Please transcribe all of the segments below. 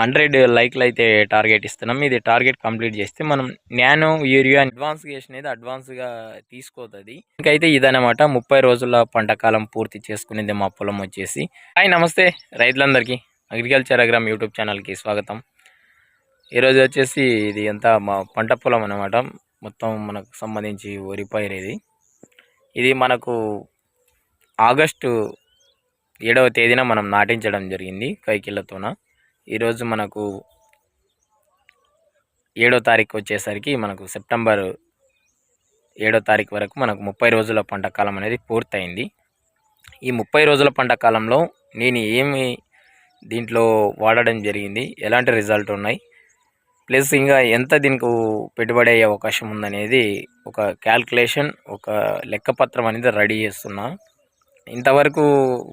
Hundred లైక్లు అయితే target ఇస్తున్నాం. ఇది టార్గెట్ కంప్లీట్ చేస్తే మనం నానో యూరియా అడ్వాన్స్ చేసినది అడ్వాన్స్గా తీసుకోతుంది. ఇంకైతే ఇదనమాట ముప్పై రోజుల పంట కాలం పూర్తి చేసుకునేది మా పొలం వచ్చేసి. హాయ్ నమస్తే రైతులందరికీ. అగ్రికల్చర్ అగ్రామ్ యూట్యూబ్ ఛానల్కి స్వాగతం. ఈరోజు వచ్చేసి ఇది అంతా మా పంట పొలం అనమాట మొత్తం మనకు సంబంధించి వరి పైరు ఇది. ఇది మనకు ఆగస్టు ఏడవ తేదీన మనం నాటించడం జరిగింది కైకిళ్ళతోన ఈరోజు మనకు ఏడో తారీఖు వచ్చేసరికి మనకు సెప్టెంబర్ ఏడో తారీఖు వరకు మనకు ముప్పై రోజుల పంట కాలం అనేది పూర్తయింది. ఈ ముప్పై రోజుల పంట కాలంలో నేను ఏమి దీంట్లో వాడడం జరిగింది ఎలాంటి రిజల్ట్ ఉన్నాయి ప్లస్ ఇంకా ఎంత దీనికి పెట్టుబడి అయ్యే అవకాశం ఉందనేది ఒక క్యాల్కులేషన్ ఒక లెక్కపత్రం అనేది రెడీ చేస్తున్నా. ఇంతవరకు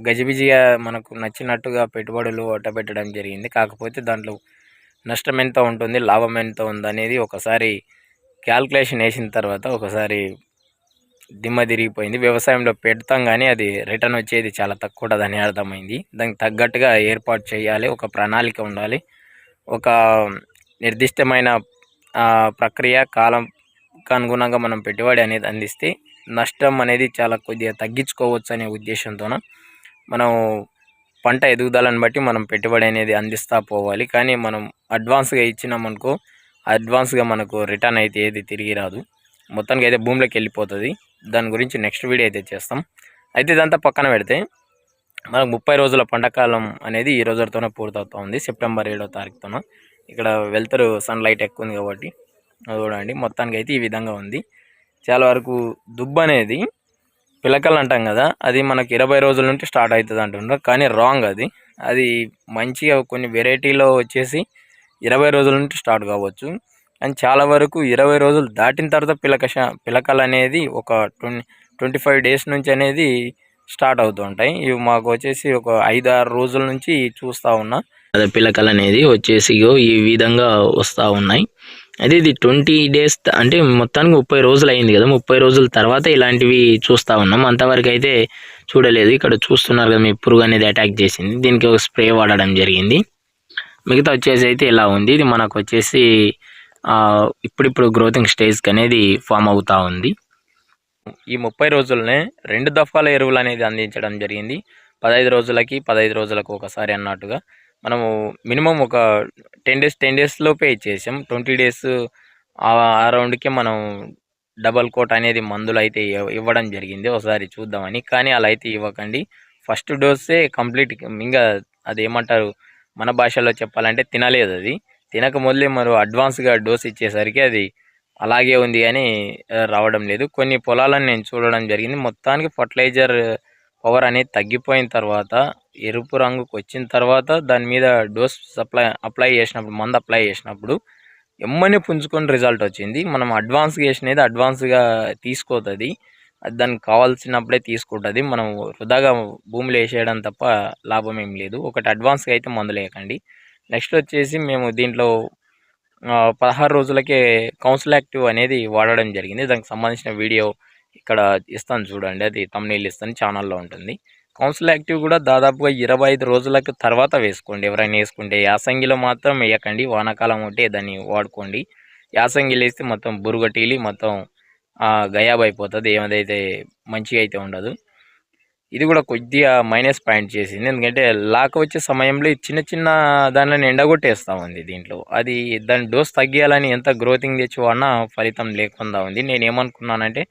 గజిబిజిగా మనకు నచ్చినట్టుగా పెట్టుబడులు పెట్టడం జరిగింది. కాకపోతే దాంట్లో నష్టం ఎంత ఉంటుంది లాభం ఎంత ఉందనేది ఒకసారి క్యాల్కులేషన్ వేసిన తర్వాత ఒకసారి దిమ్మ తిరిగిపోయింది. వ్యవసాయంలో పెడతాం కానీ అది రిటర్న్ వచ్చేది చాలా తక్కువ అని అర్థమైంది. దానికి తగ్గట్టుగా ఏర్పాటు చేయాలి ఒక ప్రణాళిక ఉండాలి. ఒక నిర్దిష్టమైన ప్రక్రియ కాలం అనుగుణంగా మనం పెట్టుబడి అనేది అందిస్తే నష్టం అనేది చాలా కొద్దిగా తగ్గించుకోవచ్చు అనే ఉద్దేశంతో మనం పంట ఎదుగుదలను బట్టి మనం పెట్టుబడి అనేది అందిస్తూ పోవాలి. కానీ మనం అడ్వాన్స్గా ఇచ్చినామనుకో అడ్వాన్స్గా మనకు రిటర్న్ అయితే ఏది తిరిగి రాదు. మొత్తానికి అయితే భూమిలోకి వెళ్ళిపోతుంది. దాని గురించి నెక్స్ట్ వీడియో అయితే చేస్తాం. అయితే ఇదంతా పక్కన పెడితే మనకు ముప్పై రోజుల పంటకాలం అనేది ఈ రోజుతోనే పూర్తవుతూ ఉంది సెప్టెంబర్ ఏడో తారీఖుతోన. ఇక్కడ వెళ్తారు సన్లైట్ ఎక్కువ ఉంది కాబట్టి చూడండి. మొత్తానికి అయితే ఈ విధంగా ఉంది. చాలా వరకు దుబ్బు అనేది పిలకలు అంటాం కదా అది మనకి ఇరవై రోజుల నుంచి స్టార్ట్ అవుతుంది అంటున్నారు కానీ రాంగ్ అది. అది మంచిగా కొన్ని వెరైటీలో వచ్చేసి ఇరవై రోజుల నుంచి స్టార్ట్ కావచ్చు. అండ్ చాలా వరకు ఇరవై రోజులు దాటిన తర్వాత పిలక పిలకలు అనేది ఒక ట్వంటీ ట్వంటీ ఫైవ్ డేస్ నుంచి అనేది స్టార్ట్ అవుతూ ఉంటాయి. ఇవి మాకు వచ్చేసి ఒక ఐదు ఆరు రోజుల నుంచి చూస్తూ ఉన్నా. అదే పిలకలు అనేది వచ్చేసి ఈ విధంగా వస్తూ ఉన్నాయి. అదే ఇది ట్వంటీ డేస్ అంటే మొత్తానికి ముప్పై రోజులు అయింది కదా. ముప్పై రోజుల తర్వాత ఇలాంటివి చూస్తూ ఉన్నాం. అంతవరకు అయితే చూడలేదు. ఇక్కడ చూస్తున్నారు కదా మీ పురుగు అనేది అటాక్ చేసింది. దీనికి ఒక స్ప్రే వాడడం జరిగింది. మిగతా వచ్చేసి అయితే ఇలా ఉంది. ఇది మనకు వచ్చేసి ఇప్పుడిప్పుడు గ్రోతింగ్ స్టేజ్కి అనేది ఫామ్ అవుతూ ఉంది. ఈ ముప్పై రోజులనే రెండు దఫాల ఎరువులు అనేది అందించడం జరిగింది. పదహైదు రోజులకి పదహైదు రోజులకు ఒకసారి అన్నట్టుగా. మనము మినిమం ఒక టెన్ డేస్ టెన్ డేస్లోపే ఇచ్చేసాం. ట్వంటీ డేస్ ఆ రౌండ్కే మనం డబల్ కోట్ అనేది మందులు అయితే ఇవ్వడం జరిగింది. ఒకసారి చూద్దామని. కానీ అలా అయితే ఇవ్వకండి. ఫస్ట్ డోసే కంప్లీట్ ఇంకా అది ఏమంటారు మన భాషలో చెప్పాలంటే తినలేదు అది. తినక మొదలే మరో అడ్వాన్స్గా డోస్ ఇచ్చేసరికి అది అలాగే ఉంది అని రావడం లేదు. కొన్ని పొలాలను నేను చూడడం జరిగింది. మొత్తానికి ఫర్టిలైజర్ పవర్ అనేది తగ్గిపోయిన తర్వాత ఎరుపు రంగుకు వచ్చిన తర్వాత దాని మీద డోస్ సప్లై అప్లై చేసినప్పుడు మందు అప్లై చేసినప్పుడు ఎమ్మని పుంజుకొని రిజల్ట్ వచ్చింది. మనం అడ్వాన్స్గా వేసినది అడ్వాన్స్గా తీసుకోతుంది. అది దానికి కావాల్సినప్పుడే తీసుకుంటుంది. మనం వృధాగా భూమిలో వేసేయడం తప్ప లాభం ఏం లేదు. ఒకటి అడ్వాన్స్గా అయితే మందులు వేయకండి నెక్స్ట్ వచ్చేసి మేము దీంట్లో పదహారు రోజులకే కౌన్సిల్ యాక్టివ్ అనేది వాడడం జరిగింది. దానికి సంబంధించిన వీడియో ఇక్కడ ఇస్తాను చూడండి. అది తమ్నీళ్ళు ఇస్తాను. ఛానల్లో ఉంటుంది. కౌన్సిల్ యాక్టివ్ కూడా దాదాపుగా ఇరవై ఐదు రోజులకు తర్వాత వేసుకోండి. ఎవరైనా వేసుకుంటే యాసంగిలో మాత్రం వేయకండి. వానాకాలం ఉంటే దాన్ని వాడుకోండి. యాసంగిలు వేస్తే మొత్తం బురుగటీలి మొత్తం గయాబ్ అయిపోతుంది ఏమదైతే మంచిగా అయితే ఉండదు. ఇది కూడా కొద్దిగా మైనస్ పాయింట్ చేసింది. ఎందుకంటే లాక్ వచ్చే సమయంలో చిన్న చిన్న దానిని ఎండగొట్టేస్తూ ఉంది దీంట్లో. అది దాని డోస్ తగ్గియాలని ఎంత గ్రోతింగ్ తెచ్చి వాడినా ఫలితం లేకుండా ఉంది. నేను ఏమనుకున్నానంటే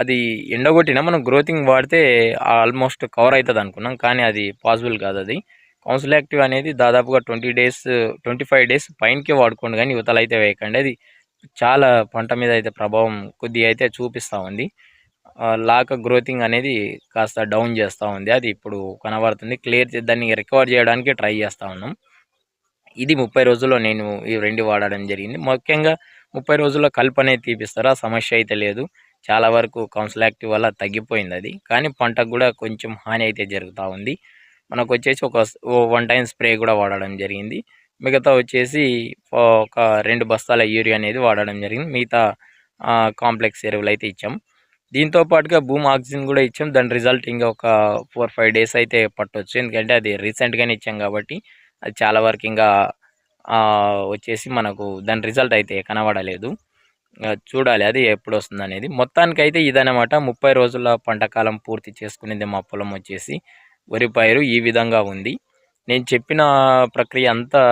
అది ఎండగొట్టినా మనం గ్రోతింగ్ వాడితే ఆల్మోస్ట్ కవర్ అవుతుంది అనుకున్నాం కానీ అది పాసిబుల్ కాదు అది. కౌన్సిల్ యాక్టివ్ అనేది దాదాపుగా twenty days twenty five days పైనకే వాడుకోండి కానీ యువతలు అయితే వేయకండి. అది చాలా పంట మీద అయితే ప్రభావం కొద్దిగా అయితే చూపిస్తూ ఉంది. లాక గ్రోతింగ్ అనేది కాస్త డౌన్ చేస్తూ ఉంది. అది ఇప్పుడు కనబడుతుంది. క్లియర్ దాన్ని రికవర్ చేయడానికి ట్రై చేస్తూ ఉన్నాం. ఇది ముప్పై రోజుల్లో నేను ఈ రెండు వాడడం జరిగింది. ముఖ్యంగా ముప్పై రోజుల్లో కల్పనే అనేది తీపిస్తారు. ఆ సమస్య అయితే లేదు. చాలా వరకు కౌన్సిల్ యాక్టివ్ వల్ల తగ్గిపోయింది అది కానీ పంటకు కూడా కొంచెం హాని అయితే జరుగుతూ ఉంది. మనకు వచ్చేసి ఒక వన్ టైం స్ప్రే కూడా వాడడం జరిగింది. మిగతా వచ్చేసి ఒక రెండు బస్తాల యూరియా అనేది వాడడం జరిగింది. మిగతా కాంప్లెక్స్ ఎరువులు అయితే ఇచ్చాం. దీంతో పాటుగా భూమి ఆక్సిజన్ కూడా ఇచ్చాం. దాని రిజల్ట్ ఇంకా ఒక ఫోర్ ఫైవ్ డేస్ అయితే పట్టవచ్చు ఎందుకంటే అది రీసెంట్గానే ఇచ్చాం కాబట్టి అది చాలా వరకు ఇంకా వచ్చేసి మనకు దాని రిజల్ట్ అయితే కనబడలేదు. చూడాలి. అది ఎప్పుడు వస్తుంది అనేది మొత్తానికైతే ఇదనమాట ముప్పై రోజుల పంటకాలం పూర్తి చేసుకునేది మా పొలం వచ్చేసి. వరి పైరు ఈ విధంగా ఉంది. నేను చెప్పిన ప్రక్రియ అంతా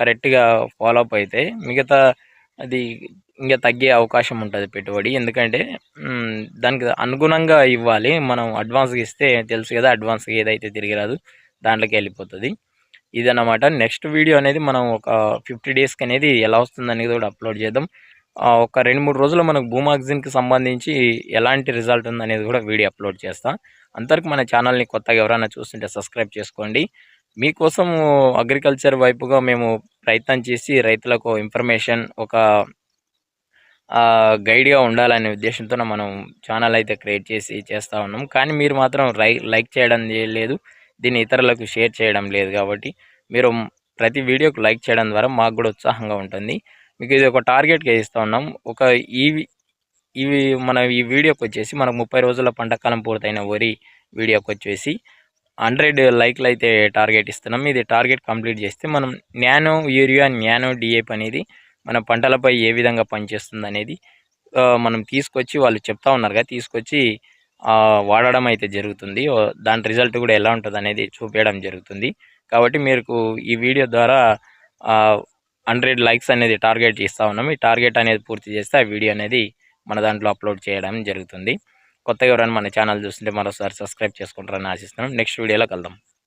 కరెక్ట్గా ఫాలోఅప్ అయితే మిగతా అది ఇంకా తగ్గే అవకాశం ఉంటుంది పెట్టుబడి. ఎందుకంటే దానికి అనుగుణంగా ఇవ్వాలి. మనం అడ్వాన్స్గా ఇస్తే తెలుసు కదా అడ్వాన్స్గా ఏదైతే తిరిగి రాదు దాంట్లోకి వెళ్ళిపోతుంది. ఇదన్నమాట. నెక్స్ట్ వీడియో అనేది మనం ఒక ఫిఫ్టీ డేస్కి అనేది ఎలా వస్తుంది అనేది కూడా అప్లోడ్ చేద్దాం. ఒక రెండు మూడు రోజులు మనకు భూమాగ్జిన్కి సంబంధించి ఎలాంటి రిజల్ట్ ఉందనేది కూడా వీడియో అప్లోడ్ చేస్తాం. అంతవరకు మన ఛానల్ని కొత్తగా ఎవరైనా చూస్తుంటే సబ్స్క్రైబ్ చేసుకోండి. మీకోసం అగ్రికల్చర్ వైపుగా మేము ప్రయత్నం చేసి రైతులకు ఇన్ఫర్మేషన్ ఒక గైడ్గా ఉండాలనే ఉద్దేశంతో మనం ఛానల్ అయితే క్రియేట్ చేసి చేస్తూ ఉన్నాం. కానీ మీరు మాత్రం రై లైక్ చేయడం లేదు. దీన్ని ఇతరులకు షేర్ చేయడం లేదు కాబట్టి మీరు ప్రతి వీడియోకి లైక్ చేయడం ద్వారా మాకు కూడా ఉత్సాహంగా ఉంటుంది. మీకు ఇది ఒక టార్గెట్గా ఇస్తూ ఉన్నాం. ఒక ఈ ఇవి మన ఈ వీడియోకి వచ్చేసి మనకు ముప్పై రోజుల పంటకాలం పూర్తయిన వరి వీడియోకి వచ్చేసి హండ్రెడ్ లైక్లు అయితే టార్గెట్ ఇస్తున్నాం. ఇది టార్గెట్ కంప్లీట్ చేస్తే మనం న్యానో యూరియా న్యానో డిఏపి అనేది మన పంటలపై ఏ విధంగా పనిచేస్తుంది అనేది మనం తీసుకొచ్చి వాళ్ళు చెప్తా ఉన్నారు కదా తీసుకొచ్చి వాడడం అయితే జరుగుతుంది. దాని రిజల్ట్ కూడా ఎలా ఉంటుంది అనేది చూపించడం జరుగుతుంది. కాబట్టి మీకు ఈ వీడియో ద్వారా హండ్రెడ్ లైక్స్ అనేది టార్గెట్ ఇస్తా ఉన్నాం. ఈ టార్గెట్ అనేది పూర్తి చేస్తే ఆ వీడియో అనేది మన దాంట్లో అప్లోడ్ చేయడం జరుగుతుంది. కొత్తగా ఎవరైనా మన ఛానల్ చూస్తుంటే మరోసారి సబ్స్క్రైబ్ చేసుకుంటారని ఆశిస్తున్నాం. నెక్స్ట్ వీడియోలో కలుద్దాం.